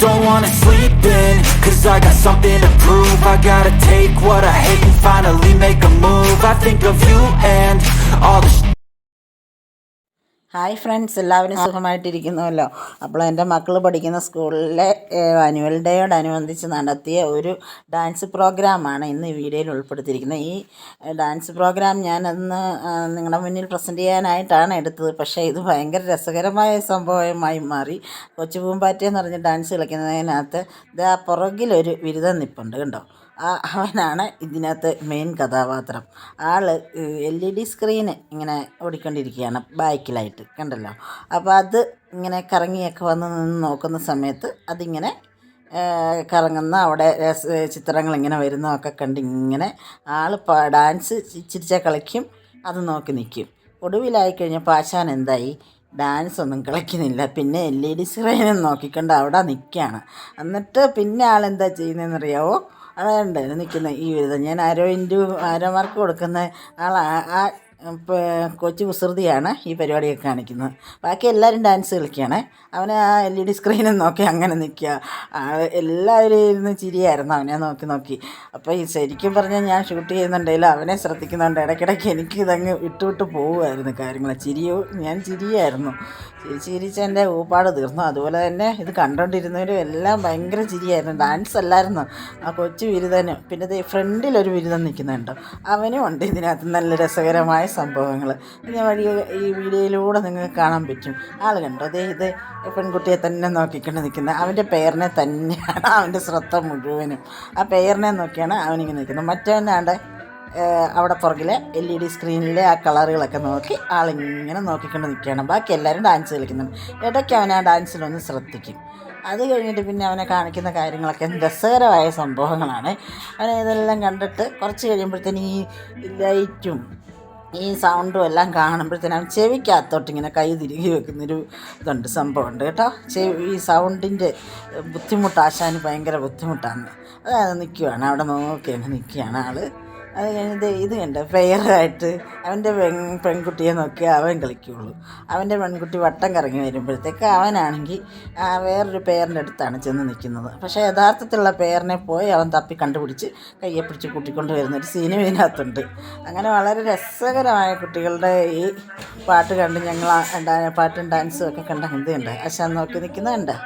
don't wanna sleep in Cause I got something to prove. I gotta take what I hate and finally make a move. I think of you and all the hi friends എല്ലാവരും സുഖമായിട്ടിരിക്കുന്നുവല്ലോ. അപ്പോൾ എന്റെ മക്കൾ പഠിക്കുന്ന സ്കൂളിലെ annual ഡേയോടനുബന്ധിച്ച് നടത്തിയ ഒരു dance പ്രോഗ്രാമാണ് ഇന്ന് ഈ വീഡിയോയിൽ ഉൾപ്പെടുത്തിയിരിക്കുന്നത്. ഈ ഡാൻസ് പ്രോഗ്രാം ഞാനന്ന് നിങ്ങളുടെ മുന്നിൽ പ്രസന്റ് ചെയ്യാനായിട്ടാണ് എടുത്തത്. പക്ഷേ ഇത് ഭയങ്കര രസകരമായ സംഭവമായി മാറി. കൊച്ചു പൂമ്പാറ്റ എന്ന് പറഞ്ഞ് ഡാൻസ് കളിക്കുന്നതിനകത്ത് ഇത് ആ പുറകിലൊരു ബിരുദം നിൽപ്പുണ്ട് കണ്ടോ? അവനാണ് ഇതിനകത്ത് മെയിൻ കഥാപാത്രം. ആൾ എൽ ഇ ഡി സ്ക്രീന് ഇങ്ങനെ ഓടിക്കൊണ്ടിരിക്കുകയാണ് ബാക്കിലായിട്ട് കണ്ടല്ലോ? അപ്പോൾ അത് ഇങ്ങനെ കറങ്ങിയൊക്കെ വന്ന് നിന്ന് നോക്കുന്ന സമയത്ത് അതിങ്ങനെ കറങ്ങുന്ന അവിടെ ചിത്രങ്ങൾ ഇങ്ങനെ വരുന്നതൊക്കെ കണ്ട് ഇങ്ങനെ ആൾ ഡാൻസ് ചിരിച്ച കളിക്കും അത് നോക്കി നിൽക്കും ഒടുവിലായി കഴിഞ്ഞപ്പോൾ ആശാൻ എന്തായി? ഡാൻസ് ഒന്നും കളിക്കുന്നില്ല. പിന്നെ എൽ ഇ ഡി സ്ക്രീനും നോക്കിക്കൊണ്ട് അവിടെ നിൽക്കുകയാണ് എന്നിട്ട് പിന്നെ ആൾ എന്താ ചെയ്യുന്നതെന്നറിയാവോ? അതുണ്ട് നിൽക്കുന്ന ഈ വിധം ഞാൻ ആരോ ഇന്റു ആരോ മാർക്ക് കൊടുക്കുന്ന ആളാ. കൊച്ചു കുസൃതിയാണ് ഈ പരിപാടിയൊക്കെ കാണിക്കുന്നത്. ബാക്കി എല്ലാവരും ഡാൻസ് കളിക്കുകയാണ്. അവനെ ആ എൽ ഇ ഡി സ്ക്രീനിൽ നോക്കി അങ്ങനെ നിൽക്കുക. എല്ലാവരും ഇരുന്ന് ചിരിയായിരുന്നു അവനെ നോക്കി നോക്കി. അപ്പോൾ ഈ ശരിക്കും പറഞ്ഞാൽ ഞാൻ ഷൂട്ട് ചെയ്യുന്നുണ്ടെങ്കിലും അവനെ ശ്രദ്ധിക്കുന്നുണ്ട്. ഇടയ്ക്കിടയ്ക്ക് എനിക്ക് ഇതങ്ങ് വിട്ടു വിട്ട് പോവുമായിരുന്നു കാര്യങ്ങൾ ചിരിയോ ഞാൻ ചിരിയായിരുന്നു. ചിരിച്ച് ചിരിച്ച് എന്റെ ഊപ്പാട് തീർന്നു. അതുപോലെ തന്നെ ഇത് കണ്ടുകൊണ്ടിരുന്നവരും എല്ലാം ഭയങ്കര ചിരിയായിരുന്നു. ഡാൻസ് അല്ലായിരുന്നു. ആ കൊച്ചു ബിരുദനും പിന്നെ ഫ്രണ്ടിലൊരു ബിരുദം നിൽക്കുന്നുണ്ട്. അവനും ഉണ്ട് ഇതിനകത്ത്. നല്ല രസകരമായ സംഭവങ്ങൾ ഞാൻ വഴി ഈ വീഡിയോയിലൂടെ നിങ്ങൾക്ക് കാണാൻ പറ്റും. ആൾ കണ്ടോ? അതേ ഇത് പെൺകുട്ടിയെ തന്നെ നോക്കിക്കൊണ്ട് നിൽക്കുന്നത് അവന്റെ പേരിനെ തന്നെയാണ് അവന്റെ ശ്രദ്ധ മുഴുവനും. ആ പേരിനെ നോക്കിയാണ് അവനിങ്ങനെ നിൽക്കുന്നത്. മറ്റവനാണ്ട് അവിടെ പുറകിലെ എൽ ഇ ഡി സ്ക്രീനിലെ ആ കളറുകളൊക്കെ നോക്കി ആളിങ്ങനെ നോക്കിക്കൊണ്ട് നിൽക്കുകയാണ്. ബാക്കി എല്ലാവരും ഡാൻസ് കളിക്കുന്നുണ്ട് ഇടയ്ക്ക് അവൻ ആ ഡാൻസിലൊന്ന് ശ്രദ്ധിക്കും. അത് കഴിഞ്ഞിട്ട് പിന്നെ അവനെ കാണിക്കുന്ന കാര്യങ്ങളൊക്കെ രസകരമായ സംഭവങ്ങളാണ്. അവനെ ഇതെല്ലാം കണ്ടിട്ട് കുറച്ച് കഴിയുമ്പോഴത്തേന് ഈ ലൈറ്റും ഈ സൗണ്ടും എല്ലാം കാണുമ്പോഴത്തേനും ചെവിക്കകത്തോട്ടിങ്ങനെ കൈ തിരികെ വെക്കുന്നൊരു ഇതുണ്ട് സംഭവമുണ്ട് കേട്ടോ. ചെവി ഈ സൗണ്ടിന്റെ ബുദ്ധിമുട്ട് ആശാന് ഭയങ്കര ബുദ്ധിമുട്ടാണ്. അതായത് നിൽക്കുകയാണ് അവിടെ നോക്കിയാണ് നിൽക്കുകയാണ് ആൾ. അത് കഴിഞ്ഞത് ഇത് കണ്ട? ഫെയറായിട്ട് അവന്റെ പെൺ പെൺകുട്ടിയെ നോക്കി അവൻ കളിക്കുകയുള്ളൂ അവന്റെ പെൺകുട്ടി വട്ടം കറങ്ങി വരുമ്പോഴത്തേക്ക് അവനാണെങ്കിൽ വേറൊരു പേരിന്റെ അടുത്താണ് ചെന്ന് നിൽക്കുന്നത്. പക്ഷേ യഥാർത്ഥത്തിലുള്ള പേരിനെ പോയി അവൻ തപ്പി കണ്ടുപിടിച്ച് കയ്യെ പിടിച്ച് കൂട്ടിക്കൊണ്ട് വരുന്ന ഒരു സീനും ഇതിനകത്തുണ്ട്. അങ്ങനെ വളരെ രസകരമായ കുട്ടികളുടെ ഈ പാട്ട് കണ്ട് ഞങ്ങൾ പാട്ടും ഡാൻസും ഒക്കെ കണ്ട എന്ത് കണ്ട് ആശാൻ നോക്കി നിൽക്കുന്നുണ്ട്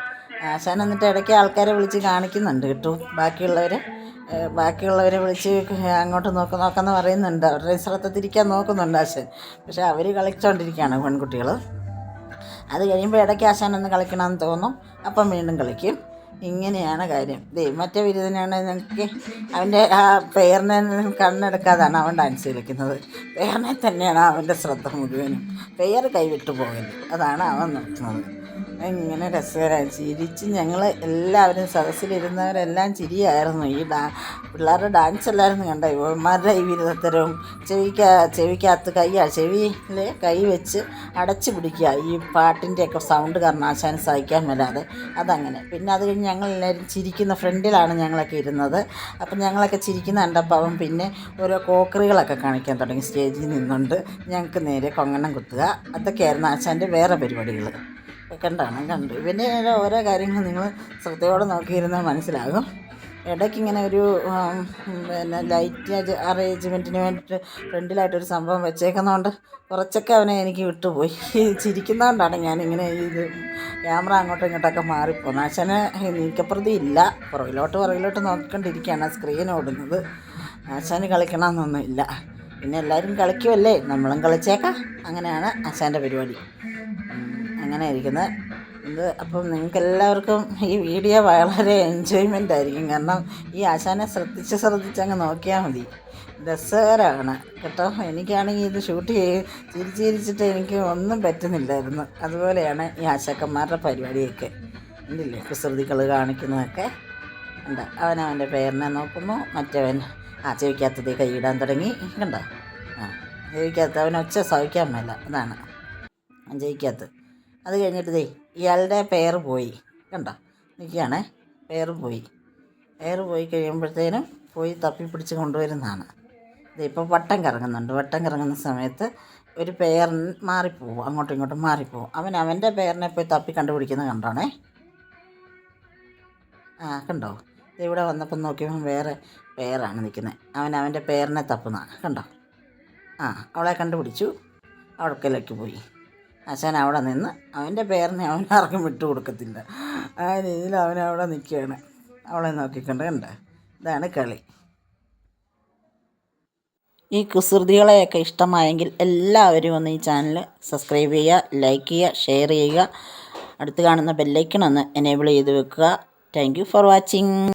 ആശാൻ എന്നിട്ട് ഇടയ്ക്ക് ആൾക്കാരെ വിളിച്ച് കാണിക്കുന്നുണ്ട് കേട്ടോ ബാക്കിയുള്ളവരെ. ബാക്കിയുള്ളവരെ വിളിച്ച് അങ്ങോട്ട് നോക്ക് നോക്കാന്ന് പറയുന്നുണ്ട്. അവരുടെ ശ്രദ്ധ തിരിക്കാൻ നോക്കുന്നുണ്ട് ആശാൻ. പക്ഷേ അവർ കളിച്ചുകൊണ്ടിരിക്കുകയാണ് പെൺകുട്ടികൾ അത് കഴിയുമ്പോൾ ഇടയ്ക്ക് ആശാൻ ഒന്ന് കളിക്കണമെന്ന് തോന്നും. അപ്പം വീണ്ടും കളിക്കും. ഇങ്ങനെയാണ് കാര്യം. ദേ മറ്റേ ബിരുദനാണ് ഞങ്ങൾക്ക് അവന്റെ ആ പേരിനെ കണ്ണെടുക്കാതാണ് അവൻ ഡാൻസ് കളിക്കുന്നത്. പേരിനെ തന്നെയാണ് അവന്റെ ശ്രദ്ധ മുഴുവനും. പേര് കൈവിട്ടു പോകരുത്. അതാണ് അവൻ നോക്കുന്നത്. ഇങ്ങനെ രസകരമായി ചിരിച്ച് ഞങ്ങൾ എല്ലാവരും സദസ്സിലിരുന്നവരെല്ലാം ചിരിയായിരുന്നു. ഈ ഡാ പിള്ളേരുടെ ഡാൻസ് എല്ലാവരും കണ്ട? ഇവന്മാരുടെ ഈ വിരുദ്ധത്തരവും ചെവിക്ക ചെവിക്കകത്ത് കൈ ചെവിയിൽ കൈ വെച്ച് അടച്ചു പിടിക്കുക. ഈ പാട്ടിന്റെയൊക്കെ സൗണ്ട് കാരണം ആശാന് സഹിക്കാൻ വരാതെ അതങ്ങനെ. പിന്നെ അത് കഴിഞ്ഞ് ഞങ്ങൾ എല്ലാവരും ചിരിക്കുന്ന ഫ്രണ്ടിലാണ് ഞങ്ങളൊക്കെ ഇരുന്നത്. അപ്പം ഞങ്ങളൊക്കെ ചിരിക്കുന്ന കണ്ടപ്പോൾ അവൻ പിന്നെ ഓരോ കോക്കറികളൊക്കെ കാണിക്കാൻ തുടങ്ങി. സ്റ്റേജിൽ നിന്നുകൊണ്ട് ഞങ്ങൾക്ക് നേരെ കൊങ്ങണം കുത്തുക. അതൊക്കെയായിരുന്നു ആശാന്റെ വേറെ പരിപാടികൾ കണ്ടാണ് കണ്ടു. പിന്നെ ഓരോ കാര്യങ്ങൾ നിങ്ങൾ ശ്രദ്ധയോടെ നോക്കിയിരുന്നാൽ മനസ്സിലാകും. ഇടയ്ക്ക് ഇങ്ങനെ ഒരു പിന്നെ ലൈറ്റ് അറേഞ്ച്മെന്റിന് വേണ്ടിയിട്ട് ഫ്രണ്ടിലായിട്ടൊരു സംഭവം വെച്ചേക്കുന്നതുകൊണ്ട് കുറച്ചൊക്കെ അവനെ എനിക്ക് വിട്ടുപോയി. ചിരിക്കുന്നതുകൊണ്ടാണ് ഞാനിങ്ങനെ ഇത് ക്യാമറ അങ്ങോട്ടും ഇങ്ങോട്ടൊക്കെ മാറിപ്പോകുന്നത്. അച്ഛന് നീക്കപ്രതി ഇല്ല. പുറകിലോട്ട് പുറകിലോട്ട് നോക്കിക്കൊണ്ടിരിക്കുകയാണ് സ്ക്രീൻ ഓടുന്നത്. അച്ഛന് കളിക്കണമെന്നൊന്നും ഇല്ല. പിന്നെ എല്ലാവരും കളിക്കുമല്ലേ നമ്മളും കളിച്ചേക്കാം. അങ്ങനെയാണ് അച്ഛന്റെ പരിപാടി. ഉം, അങ്ങനെ ഇരിക്കുന്നത് ഇത് അപ്പം നിങ്ങൾക്ക് എല്ലാവർക്കും ഈ വീഡിയോ വളരെ എൻജോയ്മെന്റ് ആയിരിക്കും. കാരണം ഈ ആശാനെ ശ്രദ്ധിച്ച് ശ്രദ്ധിച്ച് അങ്ങ് നോക്കിയാൽ മതി. രസകരമാണ് കേട്ടോ. എനിക്കാണെങ്കിൽ ഇത് ഷൂട്ട് ചെയ്ത് ചിരിച്ചിരിച്ചിട്ട് എനിക്ക് ഒന്നും പറ്റുന്നില്ലായിരുന്നു. അതുപോലെയാണ് ഈ ആശാക്കന്മാരുടെ പരിപാടിയൊക്കെ. ഉണ്ടല്ലേ കുസൃതികൾ കാണിക്കുന്നതൊക്കെ. ഉണ്ട് അവനവന്റെ പേരിനെ നോക്കുന്നു. മറ്റവൻ ആ ചെവിക്കകത്തത് കൈയിടാൻ തുടങ്ങി. കണ്ടോ? ആ ജയിക്കാത്ത അവൻ ഒച്ച സഹിക്കാൻ മേല. അതാണ്. ജയിക്കകത്ത്. അത് കഴിഞ്ഞിട്ട് ദേ ഇയാളുടെ പേർ പോയി. കണ്ടോ? നിൽക്കുകയാണേ. പേർ പോയി. പേർ പോയി കഴിയുമ്പോഴത്തേനും പോയി തപ്പി പിടിച്ച് കൊണ്ടുവരുന്നതാണ്. ഇതിപ്പോൾ വട്ടം കറങ്ങുന്നുണ്ട്. വട്ടം കറങ്ങുന്ന സമയത്ത് ഒരു പേർ മാറിപ്പോവും. അങ്ങോട്ടും ഇങ്ങോട്ടും മാറിപ്പോവും. അവൻ അവന്റെ പേരിനെ പോയി തപ്പി കണ്ടുപിടിക്കുന്നത് കണ്ടോണേ? ആ കണ്ടോ? ഇവിടെ വന്നപ്പം നോക്കിയപ്പം വേറെ പേരാണ് നിൽക്കുന്നത്. അവൻ അവന്റെ പേരിനെ തപ്പുന്നതാണ്. കണ്ടോ? ആ അവളെ കണ്ടുപിടിച്ചു. അവൾക്കിലേക്ക് പോയി. അച്ഛൻ അവിടെ നിന്ന് അവന്റെ പേരിനെ അവൻ ആർക്കും വിട്ടു കൊടുക്കത്തില്ല. ആ രീതിയിൽ അവൻ അവിടെ നിൽക്കുകയാണ്. അവളെ നോക്കിക്കൊണ്ട് കണ്ട. ഇതാണ് കളി. ഈ കുസൃതികളെയൊക്കെ ഇഷ്ടമായെങ്കിൽ എല്ലാവരും ഒന്ന് ഈ ചാനൽ സബ്സ്ക്രൈബ് ചെയ്യുക ലൈക്ക് ചെയ്യുക ഷെയർ ചെയ്യുക. അടുത്ത് കാണുന്ന ബെല്ലൈക്കൺ ഒന്ന് എനേബിൾ ചെയ്ത് വെക്കുക. Thank for watching